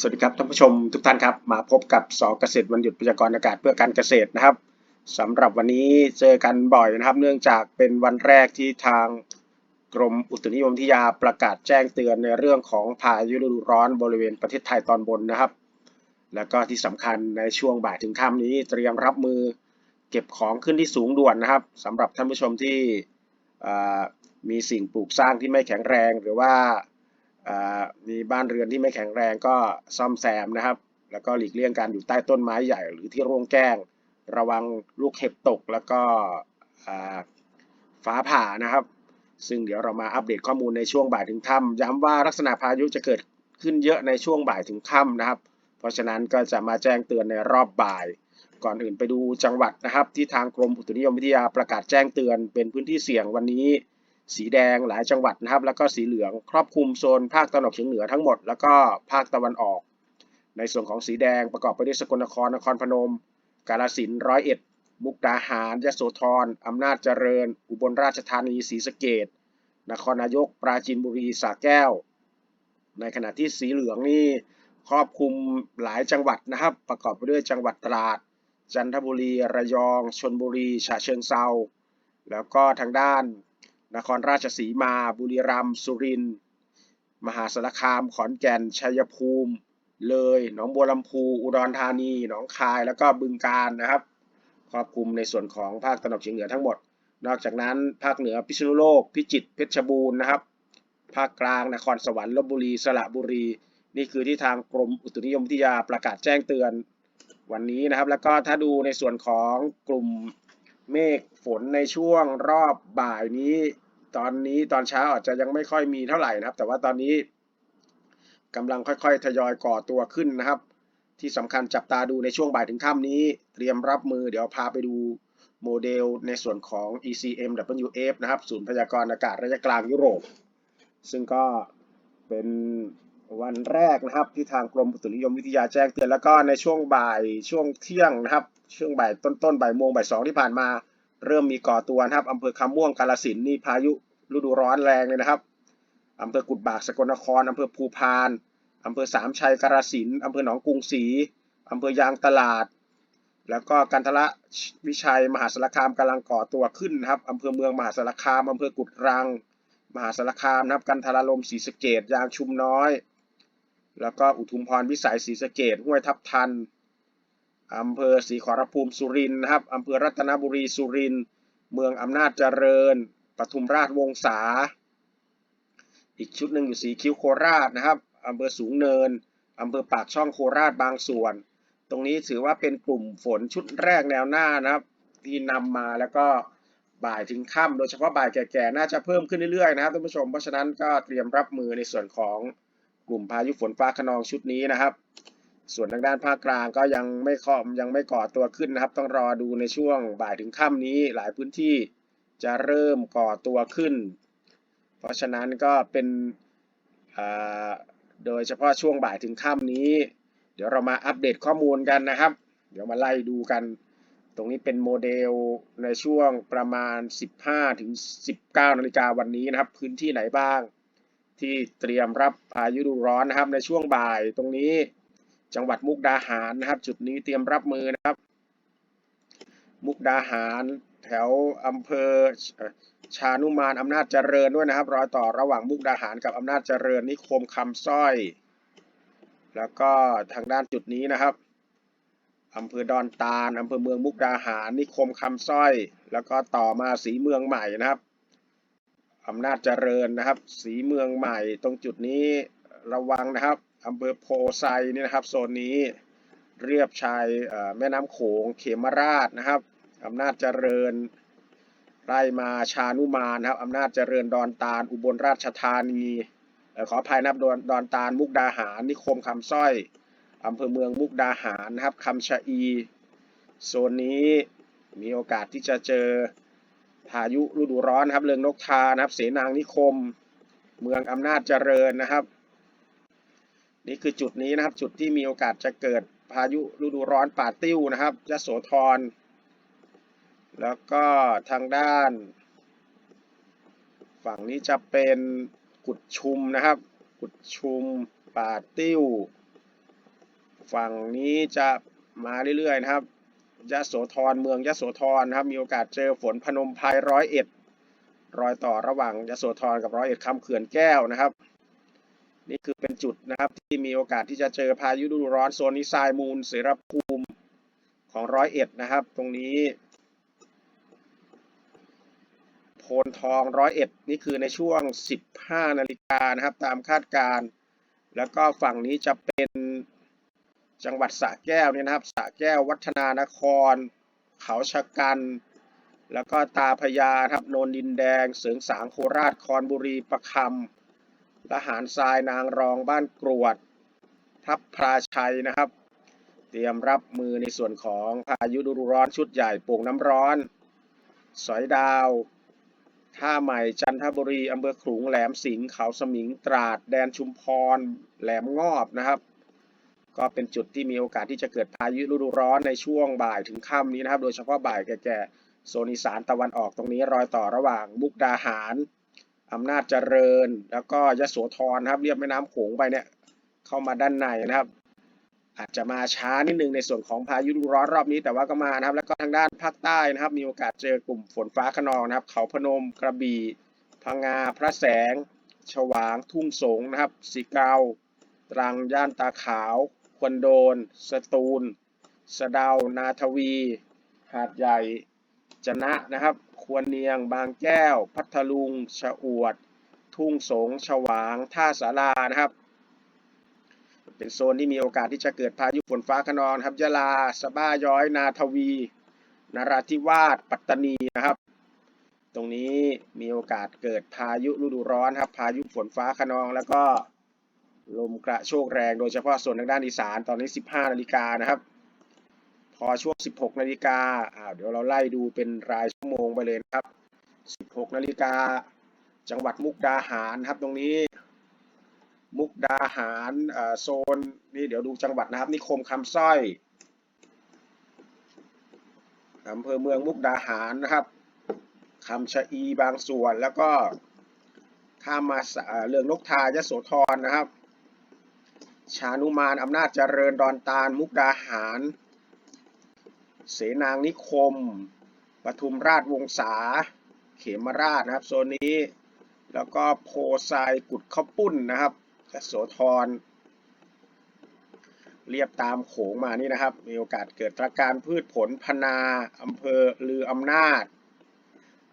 สวัสดีครับท่านผู้ชมทุกท่านครับ มาพบกับสอเกษตรวันหยุดพยากรณ์อากาศเพื่อการเกษตรนะครับสำหรับวันนี้เจอกันบ่อยนะครับ เนื่องจากเป็นวันแรกที่ทางกรมอุตุนิยมวิทยาประกาศแจ้งเตือนในเรื่องของพายุฤดูร้อนบริเวณประเทศไทยตอนบนนะครับ แล้วก็ที่สำคัญในช่วงบ่ายถึงค่ำนี้เตรียมรับมือเก็บของขึ้นที่สูงด่วนนะครับสำหรับท่านผู้ชมที่มีสิ่งปลูกสร้างที่ไม่แข็งแรงหรือว่า มีบ้านเรือนที่ไม่แข็งแรงก็ซ่อมแซมนะครับ แล้วก็หลีกเลี่ยงการอยู่ใต้ต้นไม้ใหญ่หรือที่ร่งแจ้ง ระวังลูกเห็บตกแล้วก็ฟ้าผ่านะครับ ซึ่งเดี๋ยวเรามาอัปเดตข้อมูลในช่วงบ่ายถึงค่ำย้ำว่าลักษณะพายุจะเกิดขึ้นเยอะในช่วงบ่ายถึงค่ำนะครับ เพราะฉะนั้นก็จะมาแจ้งเตือนในรอบบ่าย ก่อนอื่นไปดูจังหวัดนะครับ ที่ทางกรมอุตุนิยมวิทยาประกาศแจ้งเตือนเป็นพื้นที่เสี่ยงวันนี้ สีแดงหลายจังหวัดนะครับ แล้วก็สีเหลืองครอบคลุมโซนภาคตะวันออกเฉียงเหนือทั้งหมด แล้วก็ภาคตะวันออก ในส่วนของสีแดงประกอบไปด้วยสกลนครนครพนม กาฬสินธุ์ร้อยเอ็ดมุกดาหารยโสธรอำนาจเจริญ อุบลราชธานีศรีสะเกดนครนายก ปราจีนบุรีสระแก้ว ในขณะที่สีเหลืองนี่ครอบคลุมหลายจังหวัดนะครับ ประกอบไปด้วยจังหวัดตราด จันทบุรี ระยองชลบุรีฉะเชิงเซาแล้วก็ทางด้าน นครราชสีมา บุรีรัมย์ สุรินทร์ มหาสารคาม ขอนแก่น ชัยภูมิ เลย หนองบัวลำพู อุดรธานี หนองคาย แล้วก็บึงกาฬนะครับ ครอบคลุมในส่วนของภาคตะวันออกเฉียงเหนือทั้งหมด นอกจากนั้นภาคเหนือพิษณุโลก พิจิตร เพชรบูรณ์นะครับ ภาคกลาง นครสวรรค์ ลบบุรี สระบุรี นี่คือที่ทางกรมอุตุนิยมวิทยาประกาศแจ้งเตือนวันนี้นะครับ แล้วก็ถ้าดูในส่วนของกลุ่ม เมฆฝนในช่วงรอบบ่ายนี้ ตอนนี้ตอนเช้าอาจจะยังไม่ค่อยมีเท่าไหร่นะครับ แต่ว่าตอนนี้กำลังค่อยๆ ทยอยก่อตัวขึ้นนะครับ ที่สำคัญจับตาดูในช่วงบ่ายถึงค่ำนี้ เตรียมรับมือเดี๋ยวพาไปดูโมเดลในส่วนของ ECMWF นะครับ ศูนย์พยากรณ์อากาศระยะกลางยุโรป ซึ่งก็เป็น วันแรกนะครับที่ทางกรมอุตุนิยมวิทยาแจ้งเตือนแล้วก็ในช่วงบ่ายช่วงเที่ยงนะครับ ช่วงบ่ายต้นๆบ่ายโมงบ่ายสองที่ผ่านมา เริ่มมีก่อตัวนะครับอำเภอคำม่วงกาลสินนี่พายุฤดูร้อนแรงเลยนะครับอำเภอกุดบากสกลนครอำเภอภูพานอำเภอสามชัยกาลสินอำเภอหนองกรุงศรีอำเภอยางตลาด แล้วก็กันทละวิชัยมหาสารคามกำลังก่อตัวขึ้นนะครับอำเภอเมืองมหาสารคามอำเภอกุดรัง มหาสารคามนะครับกันทราลมศรีสะเกดยางชุมน้อย แล้วก็อุทุมพรวิสัยศรีสะเกดห้วยทับทันอำเภอศรีขอรภูมิสุรินทร์นะครับอำเภอรัตนบุรีสุรินทร์เมืองอำนาจเจริญปทุมราชวงศาอีกชุดหนึ่งอยู่สีคิ้วโคราชนะครับอำเภอสูงเนินอำเภอปากช่องโคราชบางส่วน ตรงนี้ถือว่าเป็นกลุ่มฝนชุดแรกแนวหน้านะครับ ที่นำมาแล้วก็บ่ายถึงค่ำโดยเฉพาะบ่ายแก่ๆ น่าจะเพิ่มขึ้นเรื่อยๆ นะครับท่านผู้ชม เพราะฉะนั้นก็เตรียมรับมือในส่วนของ กลุ่มพายุฝนฟ้าขนองชุดนี้นะครับ ส่วนทางด้านภาคกลางก็ยังไม่คอมยังไม่ก่อตัวขึ้นนะครับ ต้องรอดูในช่วงบ่ายถึงค่ำนี้หลายพื้นที่จะเริ่มก่อตัวขึ้น เพราะฉะนั้นก็เป็นอ่าโดยเฉพาะช่วงบ่ายถึงค่ำนี้ เดี๋ยวเรามาอัปเดตข้อมูลกันนะครับ เดี๋ยวมาไล่ดูกัน ตรงนี้เป็นโมเดลในช่วงประมาณ 15ถึง19 นาฬิกาวันนี้นะครับ พื้นที่ไหนบ้าง ที่เตรียมรับพายุดูร้อนนะครับ ในช่วงบ่ายตรงนี้ จังหวัดมุกดาหารนะครับ จุดนี้เตรียมรับมือนะครับ มุกดาหารแถวอำเภอเอ่อชานุมานอำนาจเจริญด้วยนะครับรอยต่อระหว่างมุกดาหารกับอำนาจเจริญนิคมคำสร้อย แล้วก็ทางด้านจุดนี้นะครับอำเภอดอนตาลอำเภอเมืองมุกดาหารนิคมคำสร้อย แล้วก็ต่อมาสีเมืองใหม่นะครับ อำนาจเจริญนะครับ สีเมืองใหม่ตรงจุดนี้ระวังนะครับอำเภอโพไซนี่นะครับโซนนี้เรียบชายแม่น้ำโขงเขมราชนะครับอำนาจเจริญไล่มาชานุมานะครับอำนาจเจริญดอนตาล อุบลราชธานีขออภัยนะครับดอนดอนตาลมุกดาหารนิคมคำสร้อยอำเภอเมืองมุกดาหารนะครับคำชะอี โซนนี้มีโอกาสที่จะเจอ พายุฤดูร้อนครับ เรืองนกทานะครับ เสนางนิคม เมืองอำนาจเจริญนะครับ นี่คือจุดนี้นะครับ จุดที่มีโอกาสจะเกิดพายุฤดูร้อนป่าติ้วนะครับยโสธร แล้วก็ทางด้าน ฝั่งนี้จะเป็นกุดชุมนะครับ กุดชุมป่าติ้ว ฝั่งนี้จะมาเรื่อยๆนะครับ ยะโสธรเมืองยะโสธรนะครับมีโอกาสเจอฝนพนมไพรร้อยเอ็ดรอยต่อระหว่างยะโสธรกับร้อยเอ็ดคำเขื่อนแก้วนะครับ นี่คือเป็นจุดนะครับที่มีโอกาสที่จะเจอพายุฤดูร้อนโซนนี้ทรายมูลเสรภูมิของร้อยเอ็ดนะครับ ตรงนี้โพนทองร้อยเอ็ดนี่คือในช่วง 15 นาฬิกานะครับตามคาดการแล้วก็ฝั่งนี้จะเป็น จังหวัดสระแก้วเนี่ยนะครับสระแก้ววัฒนานคร เขาชะกัน แล้วก็ตาพญาครับโนนดินแดง เสริงสางโคราชคอนบุรีประคำละหารทรายนางรองบ้านกรวด ทับพราชัยนะครับ เตรียมรับมือในส่วนของพายุดูร้อนชุดใหญ่ป่งน้ำร้อน สอยดาวท่าใหม่จันทบุรีอำเภอขลุงแหลมสิงห์เขาสมิงตราด แดนชุมพร แหลมงอบนะครับ ก็เป็นจุดที่มีโอกาสที่จะเกิดพายุฤดูร้อนในช่วงบ่ายถึงค่ำนี้นะครับ โดยเฉพาะบ่ายแก่ๆโซนอีสานตะวันออกตรงนี้รอยต่อระหว่างมุกดาหารอำนาจเจริญ แล้วก็ยโสธรครับเรียบแม่น้ำโขงไปเนี่ยเข้ามาด้านในนะครับ อาจจะมาช้านิดนึงในส่วนของพายุฤดูร้อนรอบนี้แต่ว่าก็มานะครับ แล้วก็ทางด้านภาคใต้นะครับ มีโอกาสเจอกลุ่มฝนฟ้าขนองนะครับ เขาพนมกระบี่พังงาพระแสง ฉวางทุ่งสงนะครับสีเกาตรังย่านตาขาว ควนโดน สตูล สะดาว นาทวี หาดใหญ่ จนะนะครับ ควรเนียง บางแก้ว พัทลุง ชะอวด ทุ่งสง ฉวาง ท่าสารานะครับ เป็นโซนที่มีโอกาสที่จะเกิดพายุฝนฟ้าขนองครับยะลา สบ้าย้อย นาทวี นราธิวาส ปัตตานีนะครับ ตรงนี้มีโอกาสเกิดพายุฤดูร้อนครับ พายุฝนฟ้าขนองแล้วก็ ลมกระโชกแรงโดยเฉพาะส่วนทางด้านอีสานตอนนี้ 15นาฬิกานะครับ พอช่วง 16นาฬิกาอ่าเดี๋ยวเราไล่ดูเป็นรายชั่วโมงไปเลยนะครับ 16นาฬิกาจังหวัดมุกดาหารครับตรงนี้ มุกดาหารอ่าโซนนี่เดี๋ยวดูจังหวัดนะครับนิคมคำสร้อยอำเภอเมืองมุกดาหารนะครับคำชะอีบางส่วนแล้วก็ข้ามมาสอ่าเรื่องนกทายโสธรนะครับ ชานุมานอำนาจเจริญดอนตาล มุกดาหาร เสนางนิคม ปทุมราชวงศา เขมราชนะครับ โซนนี้ แล้วก็โพไซกุดข้าวปุ้นนะครับยโสธร เรียบตามโขงมานี่นะครับ มีโอกาสเกิดตรการพืชผลพนาอำเภอลืออำนาจ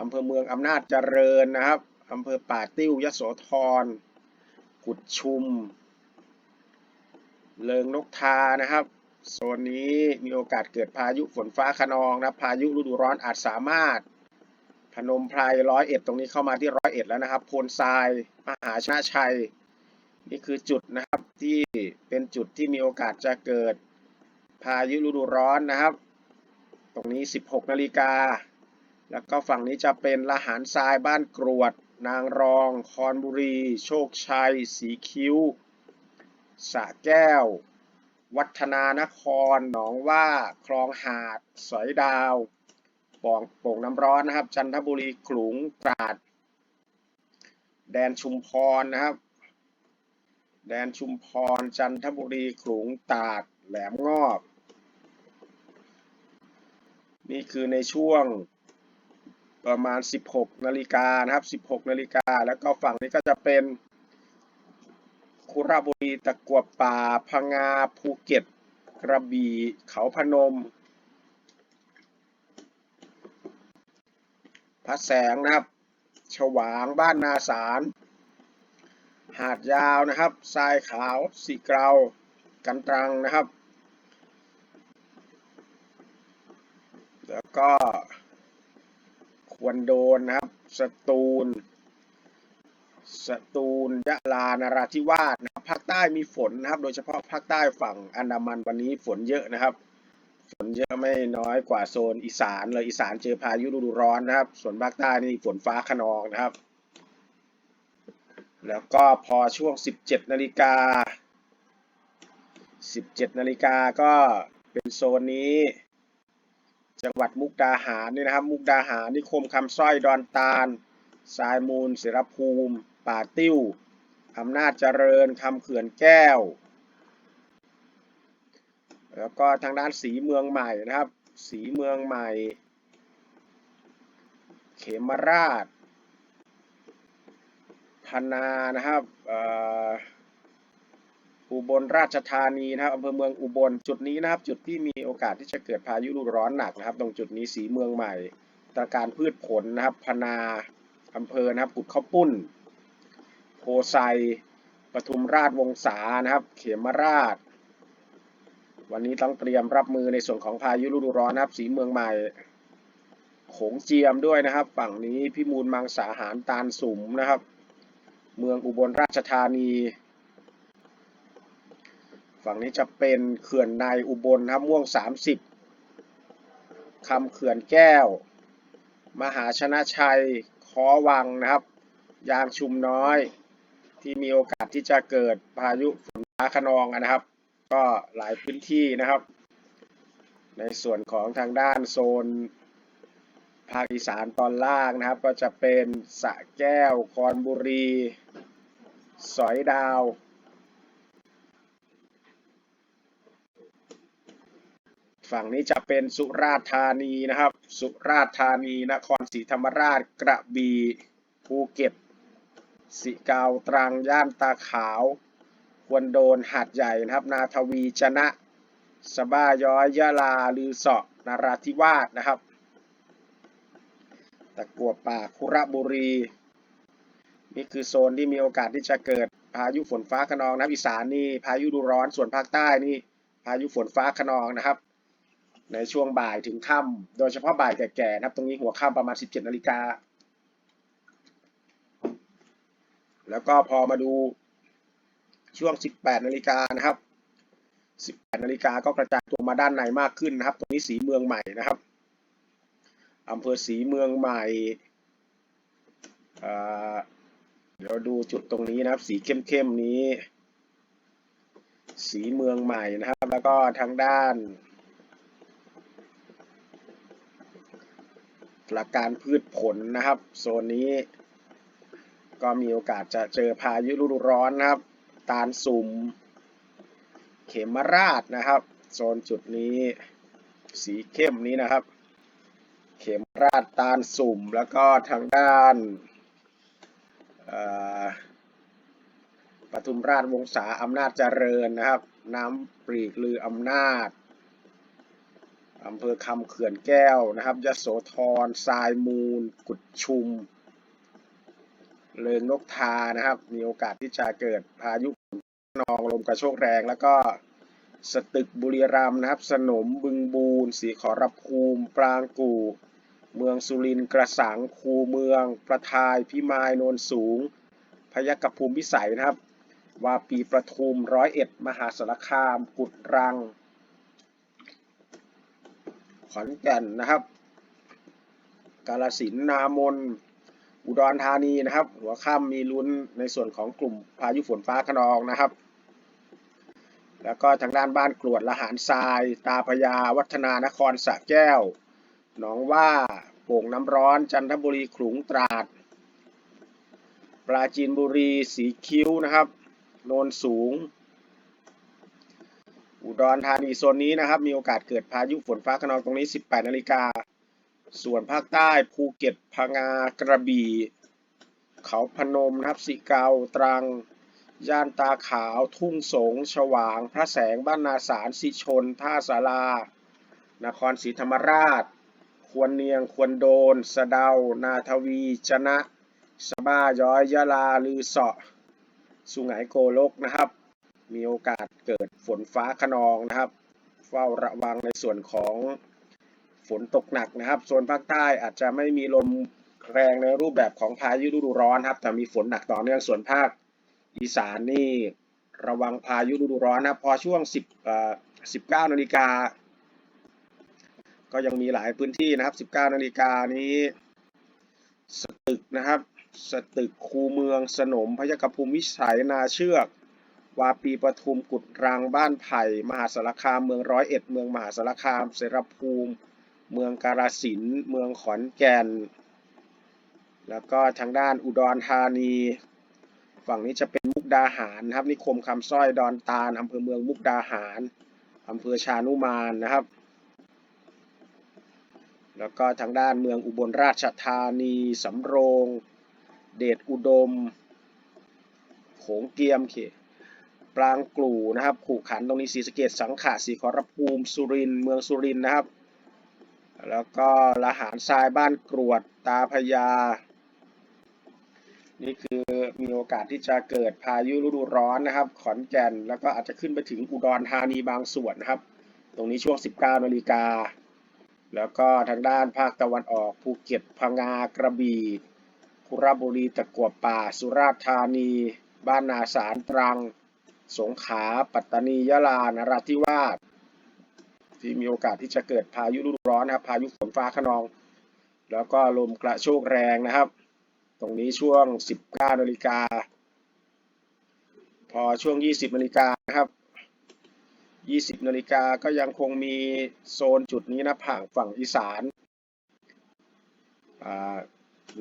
อำเภอเมืองอำนาจเจริญนะครับอำเภอป่าติ้วยโสธร กุดชุม เลิงนกทานะครับ โซนนี้มีโอกาสเกิดพายุฝนฟ้าขนองนะพายุฤดูร้อนอาจสามารถ พนมไพรร้อยเอ็ดตรงนี้เข้ามาที่ร้อยเอ็ดแล้วนะครับโพนทรายมหาชนะชัย นี่คือจุดนะครับที่เป็นจุดที่มีโอกาสจะเกิดพายุฤดูร้อนนะครับ ตรงนี้ 16 นาฬิกา แล้วก็ฝั่งนี้จะเป็นละหารทรายบ้านกรวด นางรอง คอนบุรี โชคชัย สีคิ้ว สระแก้ว วัฒนานคร หนองว่า คลองหาด สอยดาวป่องโป่งน้ำร้อนนะครับ จันทบุรีขลุงตราด แดนชุมพรนะครับ แดนชุมพร จันทบุรีขลุงตราด แหลมงอบ นี่คือในช่วงประมาณ 16 นาฬิกานะครับ 16 นาฬิกา แล้วก็ฝั่งนี้ก็จะเป็น คุระบุรีตะกัวป่าพังงาภูเก็ต กระบี่เขาพนมพระแสงนะครับ ฉวางบ้านนาสาร หาดยาวนะครับทรายขาวสีเกลากันตรังนะครับ แล้วก็ควรโดนนะครับ สตูล สตูลยะลานราธิวาสนะครับภาคใต้มีฝนนะครับ โดยเฉพาะภาคใต้ฝั่งอันดามันวันนี้ฝนเยอะนะครับ ฝนเยอะไม่น้อยกว่าโซนอีสานเลยอีสานเจอพายุฤดูร้อนนะครับ ส่วนภาคใต้นี่ฝนฟ้าขนองนะครับ แล้วก็พอช่วง 17นาฬิกา 17นาฬิกาก็เป็นโซนนี้จังหวัดมุกดาหารนี่นะครับ มุกดาหารนิคมคำสร้อยดอนตาลทรายมูลเสรภูมิ ป่าติ้ว อำนาจเจริญคำเขื่อนแก้ว แล้วก็ทางด้านสีเมืองใหม่นะครับ สีเมืองใหม่ เขมราชพนานะครับอุบลราชธานีนะครับอำเภอเมืองอุบลจุดนี้นะครับ จุดที่มีโอกาสที่จะเกิดพายุฤดูร้อนหนักนะครับ ตรงจุดนี้สีเมืองใหม่ตระการพืชผลนะครับพนาอำเภอนะครับกุดข้าวปุ้น โพไซปทุมราชวงศานะครับ เขมราช วันนี้ต้องเตรียมรับมือในส่วนของพายุฤดูร้อนนะครับ สีเมืองใหม่โขงเจียมด้วยนะครับ ฝั่งนี้พิมูลมังสาหารตาลสุมนะครับ เมืองอุบลราชธานี ฝั่งนี้จะเป็นเขื่อนในอุบลนะครับม่วง 30คำเขื่อนแก้ว มหาชนะชัย คอวังนะครับ ยางชุมน้อย ที่มีโอกาสที่จะเกิดพายุฝนฟ้าขนองนะครับ ก็หลายพื้นที่นะครับ ในส่วนของทางด้านโซนภาคอีสานตอนล่างนะครับ ก็จะเป็นสะแก้วคอนบุรี สอยดาว ฝั่งนี้จะเป็นสุราษฎร์ธานีนะครับ สุราษฎร์ธานีนครศรีธรรมราชกระบี่ภูเก็ต สิกาวตรังย่านตาขาว ควรโดนหาดใหญ่นะครับ นาทวีชนะ สบ้าย้อยยะลาลือเสาะนาราธิวาสนะครับ ตะกัวป่าคุระบุรี นี่คือโซนที่มีโอกาสที่จะเกิดพายุฝนฟ้าขนองนะอีสานนี่พายุดูร้อนส่วนภาคใต้นี่พายุฝนฟ้าขนองนะครับ ในช่วงบ่ายถึงค่ำโดยเฉพาะบ่ายแก่ๆนะครับ ตรงนี้หัวค่ำประมาณ 17นาฬิกา แล้วก็พอมาดูช่วง 18 นาฬิกานะครับ 18 นาฬิกาก็กระจายตัวมาด้านในมากขึ้นนะครับ ตรงนี้สีเมืองใหม่นะครับอำเภอสีเมืองใหม่เดี๋ยวดูจุดตรงนี้นะครับ สีเข้มๆนี้ สีเมืองใหม่นะครับ แล้วก็ทางด้านหลักการพืชผลนะครับ โซนนี้ ก็มีโอกาสจะเจอพายุฤดูร้อนนะครับ ตาลสุ่มเขมราชนะครับ โซนจุดนี้สีเข้มนี้นะครับ เขมราชตาลสุ่มแล้วก็ทางด้านปทุมราชวงศาอำนาจเจริญนะครับ น้ำปรีกลืออำนาจอำเภอคำเขื่อนแก้วนะครับยโสธรทรายมูล กุดชุม เลิงนกทานะครับ มีโอกาสที่จะเกิดพายุนองลมกระโชกแรงแล้วก็สตึกบุรีรัมย์นะครับ สนมบึงบูนสีขอรับภูมิ ปรางกู่ เมืองสุรินทร์กระสังคูเมือง ประทายพิมายโนนสูง พยัคฆภูมิพิสัยนะครับ วาปีประทุมร้อยเอ็ดมหาสารคาม กุดรัง ขอนแก่นนะครับ กาลสินนามน อุดรธานีนะครับ หัวค่ำมีลุ้นในส่วนของกลุ่มพายุฝนฟ้าขนองนะครับ แล้วก็ทางด้านบ้านกรวดละหารทราย ตาพยา วัฒนานครสระแก้ว หนองว่าโป่งน้ำร้อน จันทบุรีขลุงตราด ปราจีนบุรีสีคิ้วนะครับ โนนสูง อุดรธานีโซนนี้นะครับ มีโอกาสเกิดพายุฝนฟ้าขนองตรงนี้ 18นาฬิกา ส่วนภาคใต้ภูเก็ตพังงากระบี่ เขาพนมนะครับสิเกาตรัง ย่านตาขาว ทุ่งสงฉวาง พระแสงบ้านนาสารสิชน ท่าสารา นครศรีธรรมราช ควรเนียงควรโดน สะเดา นาทวี ชนะ สบ้าย้อยยะลาลือเสาะ สุไหงโกลกนะครับ มีโอกาสเกิดฝนฟ้าขนองนะครับ เฝ้าระวังในส่วนของ ฝนตกหนักนะครับโซนภาคใต้อาจจะไม่มีลมแรงในรูปแบบของพายุฤดูร้อนครับ แต่มีฝนหนักต่อเนื่องส่วนภาคอีสานนี่ระวังพายุฤดูร้อนนะพอช่วง 10เอ่อ19นาฬิกาก็ยังมีหลายพื้นที่นะครับ 19นาฬิกานี้สตึกนะครับ สตึกคูเมืองสนมพยกภูมิวิสัยนาเชือก วาปีปทุมกุดรังบ้านไผ่ มหาสารคามเมืองร้อยเอ็ดเมืองมหาสารคามเสรภูมิ เมืองกาฬสินเมืองขอนแก่น แล้วก็ทางด้านอุดรธานี ฝั่งนี้จะเป็นมุกดาหารนะครับนิคมคำสร้อยดอนตาลอำเภอเมืองมุกดาหารอำเภอชานุมานนะครับ แล้วก็ทางด้านเมืองอุบลราชธานีสำโรง เดชอุดมโขงเกียมเขปรางกลู่นะครับ ขู่ขันตรงนี้ศรีสะเกดสังขะศรีขอรภูมิสุรินเมืองสุรินนะครับ แล้วก็ละหารทรายบ้านกรวดตาพญานี่คือมีโอกาสที่จะเกิดพายุฤดูร้อนนะครับ ขอนแก่นแล้วก็อาจจะขึ้นไปถึงอุดรธานีบางส่วนนะครับ ตรงนี้ช่วง 19นาฬิกาแล้วก็ทางด้านภาคตะวันออกภูเก็ตพังงากระบี่คุระบุรีตะกัวป่า สุราษฎร์ธานี บ้านนาสารตรัง สงขลาปัตตานียะลานราธิวาสที่มีโอกาสที่จะเกิดพายุฤดู อนนะครับ พายุฝนฟ้าขนอง แล้วก็ลมกระโชกแรงนะครับ ตรงนี้ช่วง 19นาฬิกา พอช่วง 20นาฬิกานะครับ 20นาฬิกาก็ยังคงมีโซนจุดนี้นะผ่างฝั่งอีสาน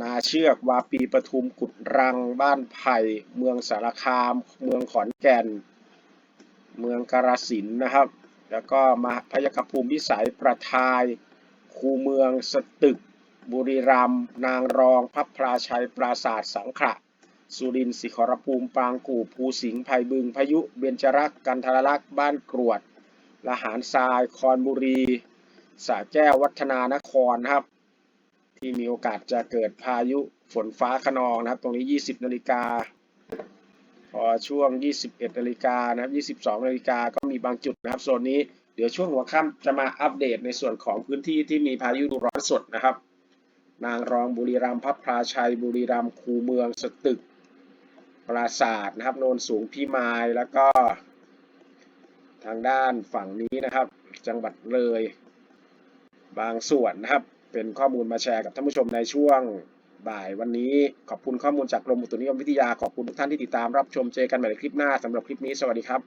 นาเชือกวาปีปทุมกุดรังบ้านไผ่เมืองสารคาม เมืองขอนแก่น เมืองกาฬสินนะครับ แล้วก็มาพยกภูมิพิสัยประทาย คูเมือง สตึก บุรีรัมนางรอง พับพราชัย ปราศาสาทสังขะสุรินทร์สิขรภูมิ ปางกู่ภูสิงห์ไผ่บึง พายุ เบญจรักษ์กันทรลักษ์ บ้านกรวดละหารทราย คอนบุรีสระแก้ว วัฒนานครนะครับ ที่มีโอกาสจะเกิดพายุฝนฟ้าขนองนะครับ ตรงนี้ 20 นาฬิกา พอช่วง 21 นาฬิกานะครับ 22 นาฬิกาก็มีบางจุดนะครับ โซนนี้ เดี๋ยวช่วงหัวค่ำจะมาอัปเดตในส่วนของพื้นที่ที่มีพายุดูร้อนสดนะครับ นางรองบุรีรัมย์พับพราชัยบุรีรัมย์คูเมืองสตึก ปราสาทนะครับโนนสูงพี่มายแล้วก็ ทางด้านฝั่งนี้นะครับ จังหวัดเลย บางส่วนนะครับ เป็นข้อมูลมาแชร์กับท่านผู้ชมในช่วงบ่ายวันนี้ขอบคุณข้อมูลจากกรมอุตุนิยมวิทยาขอบคุณทุกท่านที่ติดตามรับชมเจอกันใหม่ในคลิปหน้าสำหรับคลิปนี้สวัสดีครับ